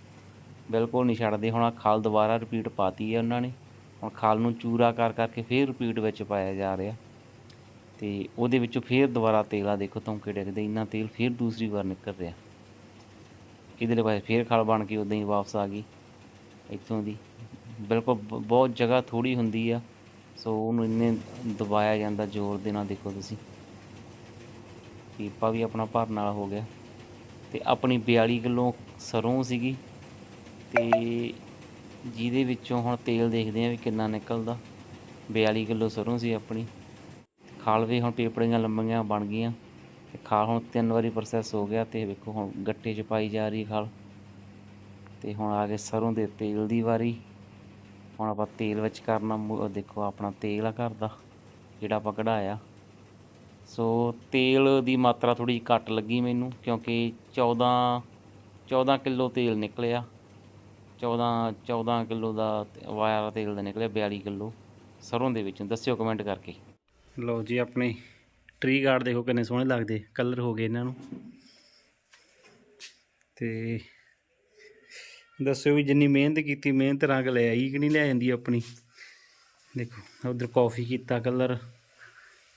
ਬਿਲਕੁਲ ਨਹੀਂ ਛੱਡਦੇ। ਹੁਣ ਆਹ ਖਲ ਦੁਬਾਰਾ ਰਿਪੀਟ ਪਾਤੀ ਹੈ ਉਹਨਾਂ ਨੇ। ਹੁਣ ਖਲ ਨੂੰ ਚੂਰਾ ਕਰ ਕਰਕੇ ਫੇਰ ਰਿਪੀਟ ਵਿੱਚ ਪਾਇਆ ਜਾ ਰਿਹਾ। ਤੇ ਉਹਦੇ ਵਿੱਚੋਂ ਫੇਰ ਦੁਬਾਰਾ ਤੇਲ ਆ, ਦੇਖੋ ਧੌਂਕੇ ਡਿੱਗਦੇ, ਇੰਨਾ ਤੇਲ ਫੇਰ ਦੂਸਰੀ ਵਾਰ ਨਿਕਲ ਰਿਹਾ। ਇਹਦੇ ਪਾਸੇ ਫੇਰ ਖਲ ਬਣ ਕੇ ਉਦਾਂ ਹੀ ਵਾਪਸ ਆ ਗਈ, ਇੱਥੋਂ ਦੀ। ਬਿਲਕੁਲ ਬ- ਬਹੁਤ ਜਗ੍ਹਾ ਥੋੜੀ ਹੁੰਦੀ ਆ, ਸੋ ਉਹਨੂੰ ਇੰਨੇ ਦਬਾਇਆ ਜਾਂਦਾ ਜ਼ੋਰ ਦੇ ਨਾਲ, ਦੇਖੋ ਤੁਸੀਂ। ਪੀਪਾ ਵੀ ਆਪਣਾ ਭਰਨ ਵਾਲਾ ਹੋ ਗਿਆ। ਤੇ ਆਪਣੀ 42 ਕਿਲੋ ਸਰੋਂ ਸੀਗੀ ਤੇ ਜਿਹਦੇ ਵਿੱਚੋਂ ਹੁਣ ਤੇਲ ਦੇਖਦੇ ਆ ਵੀ ਕਿੰਨਾ ਨਿਕਲਦਾ। 42 ਕਿਲੋ ਸਰੋਂ ਸੀ ਆਪਣੀ। ਖਾਲ ਵੀ ਹੁਣ ਪੇਪੜੀਆਂ ਲੰਮੀਆਂ ਬਣ ਗਈਆਂ। ਤੇ ਖਾਲ ਹੁਣ ਤਿੰਨ ਵਾਰੀ ਪ੍ਰੋਸੈਸ ਹੋ ਗਿਆ ਤੇ ਵੇਖੋ ਹੁਣ ਗੱਟੇ 'ਚ ਪਾਈ ਜਾ ਰਹੀ ਖਾਲ। ਤੇ ਹੁਣ ਆ ਗਏ ਸਰੋਂ ਦੇ ਤੇਲ ਦੀ ਵਾਰੀ। ਹੁਣ ਆਪਾਂ ਤੇਲ ਵਿੱਚ ਕਰਨਾ ਦੇਖੋ ਆਪਣਾ ਤੇਲ ਆ ਘਰ ਦਾ, ਜਿਹੜਾ ਆਪਾਂ ਕਢਾਇਆ। ਸੋ ਤੇਲ ਦੀ ਮਾਤਰਾ ਥੋੜੀ ਜਿਹੀ ਘੱਟ ਲੱਗੀ ਮੈਨੂੰ ਕਿਉਂਕਿ 14 14 ਕਿਲੋ ਤੇਲ ਨਿਕਲਿਆ। 14 14 ਕਿਲੋ ਦਾ ਤੇ ਵਾਇਆ ਤੇਲ ਦਾ ਨਿਕਲਿਆ 42 ਕਿਲੋ। ਸਰੋਂ ਦੇ ਵਿੱਚੋਂ, ਦੱਸਿਓ ਕਮੈਂਟ ਕਰਕੇ। ਲਓ ਜੀ ਆਪਣੇ ਟਰੀ ਗਾਰਡ ਦੇਖੋ ਕਿੰਨੇ ਸੋਹਣੇ ਲੱਗਦੇ ਕਲਰ ਹੋ ਗਏ ਇਹਨਾਂ ਨੂੰ। ਤੇ ਦੱਸਿਓ ਵੀ ਜਿੰਨੀ ਮਿਹਨਤ ਕੀਤੀ, ਮਿਹਨਤ ਰੰਗ ਲੈ ਆਈ ਕਿ ਨਹੀਂ ਲੈ ਜਾਂਦੀ ਆਪਣੀ। ਦੇਖੋ, ਉਧਰ ਕਾਫੀ ਕੀਤਾ ਕਲਰ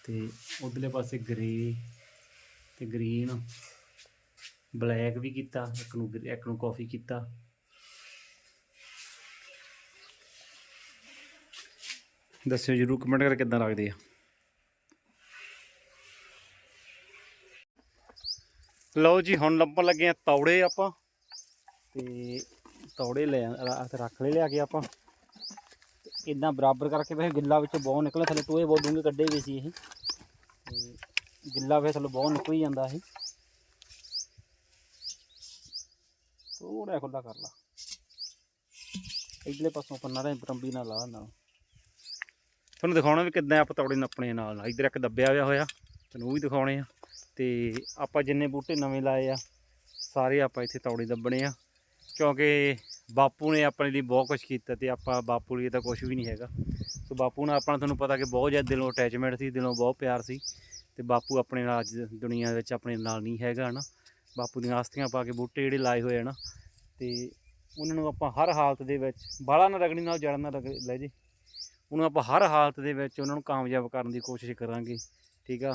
ਤੇ ਉਧਰਲੇ ਪਾਸੇ ਗ੍ਰੇ ਤੇ ਗ੍ਰੀਨ ਬਲੈਕ ਵੀ ਕੀਤਾ, ਇੱਕ ਨੂੰ ਗ੍ਰੇ- ਇੱਕ ਨੂੰ ਕਾਫੀ ਕੀਤਾ। ਦੱਸਿਓ ਜਰੂਰ ਕਮੈਂਟ ਕਰਕੇ ਕਿੱਦਾਂ ਲੱਗਦੇ ਆ? ਲਓ ਜੀ, ਹੁਣ ਲੱਭਣ ਲੱਗੇ ਆ ਤੌੜੇ ਆਪਾਂ। ਤੇ ਤੌੜੇ ਲੈ ਰੱਖ ਲੈ ਲਿਆ ਕੇ ਆਪਾਂ। ਇਦਾਂ ਬਰਾਬਰ ਕਰਕੇ ਫਿਰ ਗਿੱਲਾ ਵਿੱਚੋਂ ਬਹੁਤ ਨਿਕਲਿਆ, ਥੱਲੇ ਟੋਏ ਬਹੁਤ ਡੂੰਘੇ ਕੱਢੇ ਵੀ ਸੀ ਇਹ। ਤੇ ਗਿੱਲਾ ਫਿਰ ਥੱਲੇ ਬਹੁਤ ਨਿਕਲ ਹੀ ਜਾਂਦਾ ਇਹ। ਥੋੜਾ ਖੁੱਲਾ ਕਰ ਲਾ। ਇਧਰਲੇ ਪਾਸੋਂ ਪੰਨਾ ਦਾ ਬਰੰਬੀ ਨਾਲ ਲਾ ਨਾਲ ਤੁਹਾਨੂੰ ਦਿਖਾਉਣਾ ਵੀ ਕਿੱਦਾਂ ਆਪਾਂ ਤੌੜੇ ਨੱਪਣੇ ਨਾਲ ਨਾਲ। ਇਧਰ ਇੱਕ ਦੱਬਿਆ ਹੋਇਆ ਹੋਇਆ, ਤੁਹਾਨੂੰ ਉਹ ਵੀ ਦਿਖਾਉਣੇ ਆ। ਤੇ ਆਪਾਂ ਜਿੰਨੇ ਬੂਟੇ ਨਵੇਂ ਲਾਏ ਆ, ਸਾਰੇ ਆਪਾਂ ਇੱਥੇ ਤੌੜੇ ਦੱਬਣੇ ਆ। ਕਿਉਂਕਿ ਬਾਪੂ ਨੇ ਆਪਣੇ ਲਈ ਬਹੁਤ ਕੁਝ ਕੀਤਾ ਤੇ ਆਪਾਂ ਬਾਪੂ ਲਈ ਤਾਂ ਕੁਝ ਵੀ ਨਹੀਂ ਹੈਗਾ। ਸੋ ਬਾਪੂ ਨਾਲ ਆਪਣਾ ਤੁਹਾਨੂੰ ਪਤਾ ਕਿ ਬਹੁਤ ਜ਼ਿਆਦਾ ਦਿਲੋਂ ਅਟੈਚਮੈਂਟ ਸੀ, ਦਿਲੋਂ ਬਹੁਤ ਪਿਆਰ ਸੀ। ਤੇ ਬਾਪੂ ਆਪਣੇ ਨਾਲ ਅੱਜ ਦੁਨੀਆ ਵਿੱਚ ਆਪਣੇ ਨਾਲ ਨਹੀਂ ਹੈਗਾ ਨਾ ਬਾਪੂ ਦੀਆਂ ਆਸਤੀਆਂ ਪਾ ਕੇ ਬੂਟੇ ਜਿਹੜੇ ਲਾਏ ਹੋਏ ਹਨ। ਤੇ ਉਹਨਾਂ ਨੂੰ ਆਪਾਂ ਹਰ ਹਾਲਤ ਦੇ ਵਿੱਚ ਬਾਲਾ ਨਾ ਰਗੜੀ ਨਾਲ ਜੜ ਨਾ ਰਗ- ਲੈ ਜੇ। ਉਹਨੂੰ ਆਪਾਂ ਹਰ ਹਾਲਤ ਦੇ ਵਿੱਚ ਉਹਨਾਂ ਨੂੰ ਕਾਮਯਾਬ ਕਰਨ ਦੀ ਕੋਸ਼ਿਸ਼ ਕਰਾਂਗੇ, ਠੀਕ ਆ?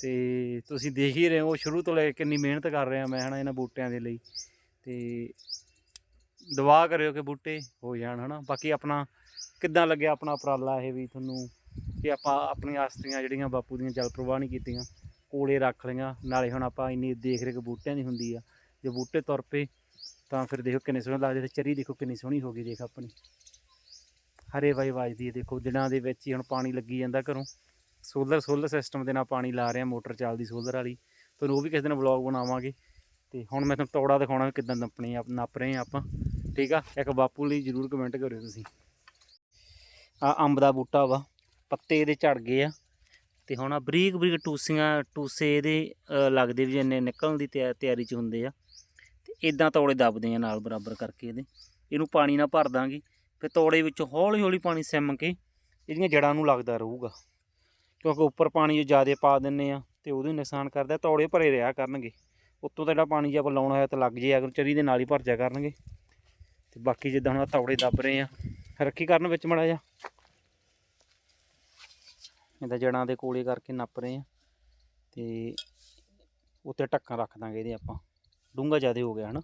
ਤੇ ਤੁਸੀਂ ਦੇਖ ਹੀ ਰਹੇ ਹੋ, ਸ਼ੁਰੂ ਤੋਂ ਲੈ ਕੇ ਕਿੰਨੀ ਮਿਹਨਤ ਕਰ ਰਿਹਾ ਮੈਂ, ਹਨਾ, ਇਹਨਾਂ ਬੂਟਿਆਂ ਦੇ ਲਈ। ਤੇ ਦੁਆ ਕਰਿਓ ਕਿ ਬੂਟੇ ਹੋ ਜਾਣ, ਹਨਾ? ਬਾਕੀ ਆਪਣਾ ਕਿੱਦਾਂ ਲੱਗਿਆ ਆਪਣਾ ਉਪਰਾਲਾ ਇਹ ਵੀ ਤੁਹਾਨੂੰ? ਕਿ ਆਪਾਂ ਆਪਣੀਆਂ ਆਸਤੀਆਂ ਜਿਹੜੀਆਂ ਬਾਪੂ ਦੀਆਂ ਜਲ ਪ੍ਰਵਾਹ ਨਹੀਂ ਕੀਤੀਆਂ, ਕੋਲੇ ਰੱਖ ਲਈਆਂ, ਨਾਲੇ ਹੁਣ ਆਪਾਂ ਇੰਨੀ ਦੇਖ ਰੇਖ ਬੂਟਿਆਂ ਦੀ ਹੁੰਦੀ ਆ। ਜੇ ਬੂਟੇ ਤੁਰ ਪਏ, ਤਾਂ ਫਿਰ ਦੇਖੋ ਕਿੰਨੇ ਸੋਹਣੇ ਲੱਗਦੇ ਤੇ ਚਰੀ ਦੇਖੋ ਕਿੰਨੀ ਸੋਹਣੀ ਹੋ ਗਈ, ਦੇਖ ਆਪਣੀ। ਹਰੇ ਵਾਈ ਵੱਜਦੀ ਹੈ, ਦੇਖੋ ਦਿਨਾਂ ਦੇ ਵਿੱਚ ਹੀ ਹੁਣ ਪਾਣੀ ਲੱਗੀ ਜਾਂਦਾ ਘਰੋਂ। ਸੋਲਰ ਸੋਲਰ ਸਿਸਟਮ ਦੇ ਨਾਲ ਪਾਣੀ ਲਾ ਰਿਹਾ ਮੋਟਰ ਚੱਲਦੀ ਸੋਲਰ ਵਾਲੀ। ਤੁਹਾਨੂੰ ਉਹ ਵੀ ਕਿਸੇ ਦਿਨ ਵਲੌਗ ਬਣਾਵਾਂਗੇ। ਤੇ ਹੁਣ ਮੈਂ ਤੁਹਾਨੂੰ ਤੌੜਾ ਦਿਖਾਉਣਾ ਵੀ ਕਿੱਦਾਂ ਨੱਪਣੇ ਆ ਨੱਪ ਰਹੇ ਆ ਆਪਾਂ। ਠੀਕ ਆ? ਇੱਕ ਬਾਪੂ ਲਈ ਜਰੂਰ ਕਮੈਂਟ ਕਰਿਓ ਤੁਸੀਂ। ਆ ਅੰਬ ਦਾ ਬੂਟਾ ਵਾ, ਪੱਤੇ ਇਹਦੇ ਝੜ ਗਏ ਆ। ਤੇ ਹੁਣ ਆ ਬਰੀਕ ਬਰੀਕ ਟੂਸੀਆਂ, ਟੂਸੇ ਇਹਦੇ ਲੱਗਦੇ ਵੀ ਜਿੰਨੇ ਨਿਕਲਣ ਦੀ ਤਿਆ- ਤਿਆਰੀ 'ਚ ਹੁੰਦੇ ਆ। ਤੇ ਇਦਾਂ ਤੌੜੇ ਦੱਬਦੇ ਆ ਨਾਲ ਬਰਾਬਰ ਕਰਕੇ ਇਹਦੇ। ਇਹਨੂੰ ਪਾਣੀ ਨਾਲ ਭਰ ਦਾਂਗੇ। ਫਿਰ ਤੋੜੇ ਵਿੱਚੋਂ ਹੌਲੀ ਹੌਲੀ ਪਾਣੀ ਸਿਮ ਕੇ ਇਹਦੀਆਂ ਜੜਾਂ ਨੂੰ ਲੱਗਦਾ ਰਹੂਗਾ। ਕਿਉਂਕਿ ਉੱਪਰ ਪਾਣੀ ਜੇ ਜ਼ਿਆਦਾ ਪਾ ਦਿੰਨੇ ਆ ਤੇ ਉਹਦੇ ਨੁਕਸਾਨ ਕਰਦਾ ਤੋੜੇ ਭਰੇ ਰਿਹਾ ਕਰਨਗੇ। ਉੱਤੋਂ ਤਾਂ ਜਿਹੜਾ ਪਾਣੀ ਜੇ ਆਪਾਂ ਲਾਉਣਾ ਹੋਇਆ ਤਾਂ ਲੱਗ ਜੇ, ਅਗਰ ਚਰੀ ਦੇ ਨਾਲ ਹੀ ਭਰ ਜਾ ਕਰਨਗੇ। ਤੇ ਬਾਕੀ ਜਿੱਦਾਂ ਹੁਣ ਆਹ ਤੌੜੇ ਦੱਬ ਰਹੇ ਆ, ਰੱਖੀ ਕਰਨ ਵਿੱਚ ਮੜਾ ਜਾ ਇਹਦਾ ਜੜਾਂ ਦੇ ਕੋਲੇ ਕਰਕੇ ਨੱਪ ਰਹੇ ਆ ਤੇ ਉੱਤੇ ਢੱਕਣ ਰੱਖ ਦਾਂਗੇ ਇਹਦੇ ਆਪਾਂ। ਡੂੰਘਾ ਜ਼ਿਆਦਾ ਹੋ ਗਿਆ, ਹਨਾ?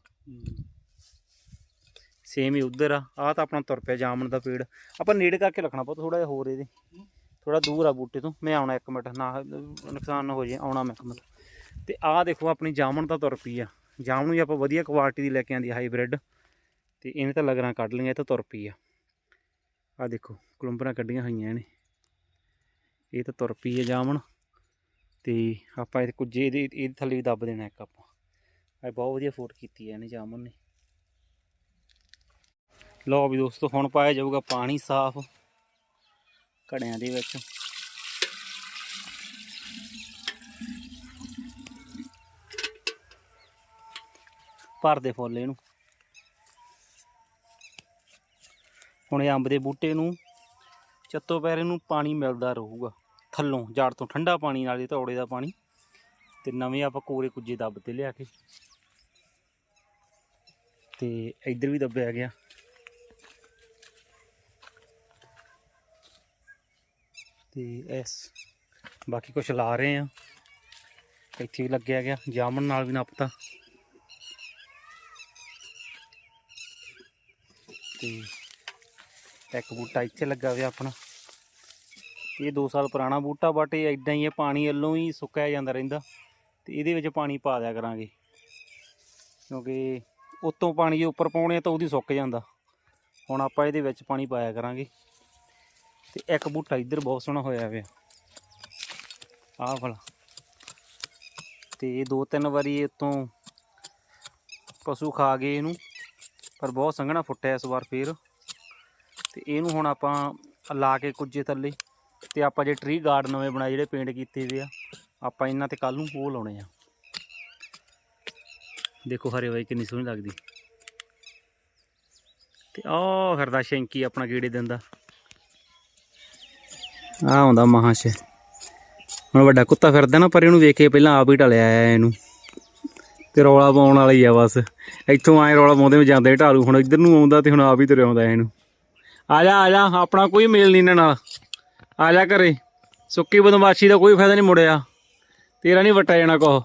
ਸੇਮ ਹੀ ਉਧਰ ਆ। ਆਹ ਤਾਂ ਆਪਣਾ ਤੁਰ ਪਿਆ ਜਾਮਣ ਦਾ ਪੇੜ। ਆਪਾਂ ਨੇੜੇ ਕਰਕੇ ਰੱਖਣਾ ਪੁੱਤ ਥੋੜਾ ਜਿਹਾ ਹੋਰ ਇਹਦੇ। ਥੋੜਾ ਦੂਰ ਆ ਬੂਟੇ ਤੋਂ। ਮੈਂ ਆਉਣਾ ਇੱਕ ਮਿੰਟ। ਨਾ, ਨੁਕਸਾਨ ਨਾ ਹੋ ਜੇ ਆਉਣਾ ਮੈਂ ਇੱਕ ਮਿੰਟ। ਤੇ ਆਹ ਦੇਖੋ, ਆਪਣੀ ਜਾਮਣ ਤਾਂ ਤੁਰ ਪਈ ਆ। ਜਾਮਣ ਵੀ ਆਪਾਂ ਵਧੀਆ ਕੁਆਲਿਟੀ ਦੀ ਲੈ ਕੇ ਆਂਦੀ ਹਾਈਬ੍ਰਿਡ ਤੇ ਇਹਨੇ ਤਾਂ ਲਗਰਾਂ ਕੱਢ ਲਈਆਂ, ਇਹ ਤਾਂ ਤੁਰ ਪਈ ਆ। ਆਹ ਦੇਖੋ, ਕਲੁੰਬਰਾਂ ਕੱਢੀਆਂ ਹੋਈਆਂ ਇਹਨੇ। ਇਹ ਤਾਂ ਤੁਰ ਪਈ ਆ ਜਾਮਣ। ਤੇ ਆਪਾਂ ਇਹ ਕੁਝ ਇਹਦੇ ਇਹਦੇ ਥੱਲੇ ਵੀ ਦੱਬ ਦੇਣਾ ਇੱਕ ਆਪਾਂ। ਇਹ ਬਹੁਤ ਵਧੀਆ ਫੋਟ ਕੀਤੀ ਹੈ ਇਹਨੇ ਜਾਮਨ ਨੇ। ਲਓ ਵੀ ਦੋਸਤੋ, ਹੁਣ ਪਾਇਆ ਜਾਊਗਾ ਪਾਣੀ ਸਾਫ਼ ਘੜਿਆਂ ਦੇ ਵਿੱਚ। ਭਰਦੇ ਫੁੱਲ ਇਹਨੂੰ। ਹੁਣ ਇਹ ਅੰਬ ਦੇ ਬੂਟੇ ਨੂੰ, ਚੱਤੋ ਪੈਰੇ ਨੂੰ ਪਾਣੀ ਮਿਲਦਾ ਰਹੂਗਾ, ਥੱਲੋਂ, ਜੜ ਤੋਂ ਠੰਡਾ ਪਾਣੀ ਨਾਲ ਇਹ ਤੌੜੇ ਦਾ ਪਾਣੀ, ਤੇ ਨਵੇਂ ਆਪਾਂ ਕੋਰੇ ਕੁੱਜੇ ਦੱਬ ਤੇ ਲਿਆ ਕੇ। ਤੇ ਇੱਧਰ ਵੀ ਦੱਬਿਆ ਗਿਆ। ਤੇ ਇਸ ਬਾਕੀ ਕੁਛ ਲਾ ਰਹੇ ਆ। ਇੱਥੇ ਵੀ ਲੱਗਿਆ ਗਿਆ, ਜਾਮਣ ਨਾਲ ਵੀ ਨੱਪਤਾ। ਤੇ ਇੱਕ ਬੂਟਾ ਇੱਥੇ ਲੱਗਾ ਹੋਇਆ ਆਪਣਾ। ਇਹ 2 ਸਾਲ ਪੁਰਾਣਾ ਬੂਟਾ ਬਟ ਇਹ ਇਦਾਂ ਹੀ ਹੈ ਪਾਣੀ ਵੱਲੋਂ ਹੀ ਸੁੱਕਿਆ ਜਾਂਦਾ ਰਹਿੰਦਾ। ਤੇ ਇਹਦੇ ਵਿੱਚ ਪਾਣੀ ਪਾ ਦਿਆ ਕਰਾਂਗੇ। ਕਿਉਂਕਿ ਉੱਤੋਂ ਪਾਣੀ ਜੇ ਉੱਪਰ ਪਾਉਣੇ ਆ ਤਾਂ ਉਹਦੀ ਸੁੱਕ ਜਾਂਦਾ। ਹੁਣ ਆਪਾਂ ਇਹਦੇ ਵਿੱਚ ਪਾਣੀ ਪਾਇਆ ਕਰਾਂਗੇ। ਤੇ ਇੱਕ ਬੂਟਾ ਇੱਧਰ ਬਹੁਤ ਸੋਹਣਾ ਹੋਇਆ ਹੋਇਆ ਆਹ ਵਾਲਾ। ਤੇ ਦੋ ਤਿੰਨ ਵਾਰੀ ਇਹ ਪਸ਼ੂ ਖਾ ਗਏ ਇਹਨੂੰ, ਪਰ ਬਹੁਤ ਸੰਘਣਾ ਫੁੱਟਿਆ ਇਸ ਵਾਰ ਫੇਰ। ਤੇ ਇਹਨੂੰ ਹੁਣ ਆਪਾਂ ਲਾ ਕੇ ਕੁੱਜੇ ਥੱਲੇ। ਤੇ ਆਪਾਂ ਜੇ ਟਰੀ ਗਾਰਡ ਨਵੇਂ ਬਣਾਏ ਜਿਹੜੇ ਪੇਂਟ ਕੀਤੇ ਹੋਏ ਆ, ਆਪਾਂ ਇਹਨਾਂ ਤੇ ਕੱਲ ਨੂੰ ਉਹ ਲਾਉਣੇ ਆ। ਦੇਖੋ ਹਰੇ ਬਾਈ ਕਿੰਨੀ ਸੋਹਣੀ ਲੱਗਦੀ। ਤੇ ਆਹ ਫਿਰਦਾ ਸ਼ੈਂਕੀ ਆਪਣਾ ਕੀੜੇ ਦਿੰਦਾ। ਆ ਆਉਂਦਾ ਮਹਾਸ਼ ਹੁਣ ਵੱਡਾ ਕੁੱਤਾ ਫਿਰਦਾ ਨਾ, ਪਰ ਇਹਨੂੰ ਵੇਖ ਕੇ ਪਹਿਲਾਂ ਆਪ ਹੀ ਢਲਿਆ ਆਇਆ ਇਹਨੂੰ। ਤੇ ਰੌਲਾ ਪਾਉਣ ਵਾਲਾ ਹੀ ਆ ਬਸ। ਇੱਥੋਂ ਆਏ ਰੌਲਾ ਪਾਉਂਦੇ ਜਾਂਦੇ ਢਾਲੂ। ਹੁਣ ਇੱਧਰ ਨੂੰ ਆਉਂਦਾ ਤੇ ਹੁਣ ਆਪ ਹੀ ਤੁਰਿਆ ਆਉਂਦਾ ਇਹਨੂੰ। ਆ ਜਾ ਆ ਜਾ, ਆਪਣਾ ਕੋਈ ਮੇਲ ਨਹੀਂ ਇਹਨਾਂ ਨਾਲ। ਆ ਜਾ ਘਰੇ। ਸੁੱਕੀ ਬਦਮਾਸ਼ੀ ਦਾ ਕੋਈ ਫਾਇਦਾ ਨਹੀਂ ਮੁੜਿਆ। ਤੇਰਾ ਨਹੀਂ ਵਟਿਆ ਜਾਣਾ ਕੋ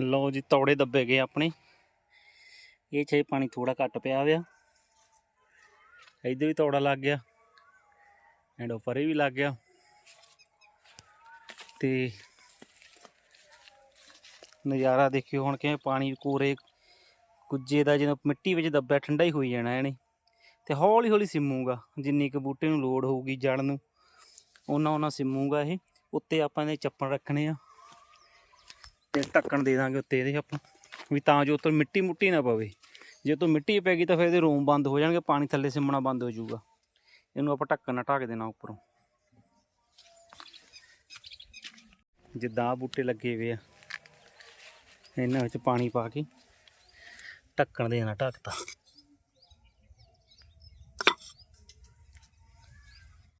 ਲਓ ਜੀ, ਤੌੜੇ ਦੱਬੇ ਗਏ ਆਪਣੇ। ਇਹ ਛੇ ਪਾਣੀ ਥੋੜਾ ਘੱਟ ਪਿਆ ਹੋਇਆ। ਇੱਧਰ ਵੀ ਤੌੜਾ ਲੱਗ ਗਿਆ ਐਂਡ ਉੱਪਰੇ ਵੀ ਲੱਗ ਗਿਆ ਤੇ ਨਜ਼ਾਰਾ ਦੇਖਿਓ ਹੁਣ ਕਿਵੇਂ ਪਾਣੀ ਕੋਰੇ ਕੁੱਜੇ ਦਾ ਜਦੋਂ ਮਿੱਟੀ ਵਿੱਚ ਦੱਬਿਆ ਠੰਡਾ ਹੀ ਹੋਈ ਜਾਣਾ ਇਹਨੇ। ਤੇ ਹੌਲੀ ਹੌਲੀ ਸਿਮੂਗਾ, ਜਿੰਨੀ ਕੁ ਬੂਟੇ ਨੂੰ ਲੋੜ ਹੋਊਗੀ ਜੜ ਨੂੰ ਉਹਨਾਂ ਉਹਨਾਂ ਸਿੰਮੂਗਾ ਇਹ। ਉੱਤੇ ਆਪਾਂ ਇਹਦੇ ਚੱਪਣ ਰੱਖਣੇ ਆ। ਤੇ ਢੱਕਣ ਦੇ ਦਾਂਗੇ ਉੱਤੇ ਇਹਦੇ ਆਪਾਂ, ਵੀ ਤਾਂ ਜੋ ਉੱਤੇ ਮਿੱਟੀ ਮੁੱਟੀ ਨਾ ਪਵੇ। ਜੇ ਤੋਂ ਮਿੱਟੀ ਪੈ ਗਈ ਤਾਂ ਫਿਰ ਇਹਦੇ ਰੂਮ ਬੰਦ ਹੋ ਜਾਣਗੇ, ਪਾਣੀ ਥੱਲੇ ਸਿਮਣਾ ਬੰਦ ਹੋ ਜਾਊਗਾ। ਇਹਨੂੰ ਆਪਾਂ ਢੱਕਣ ਨਾਲ ਢੱਕ ਦੇਣਾ ਉੱਪਰੋਂ। ਜਿੱਦਾਂ ਆਹ ਬੂਟੇ ਲੱਗੇ ਹੋਏ ਆ, ਇਹਨਾਂ ਵਿੱਚ ਪਾਣੀ ਪਾ ਕੇ ਢੱਕਣ ਦੇਣਾ ਢੱਕਤਾ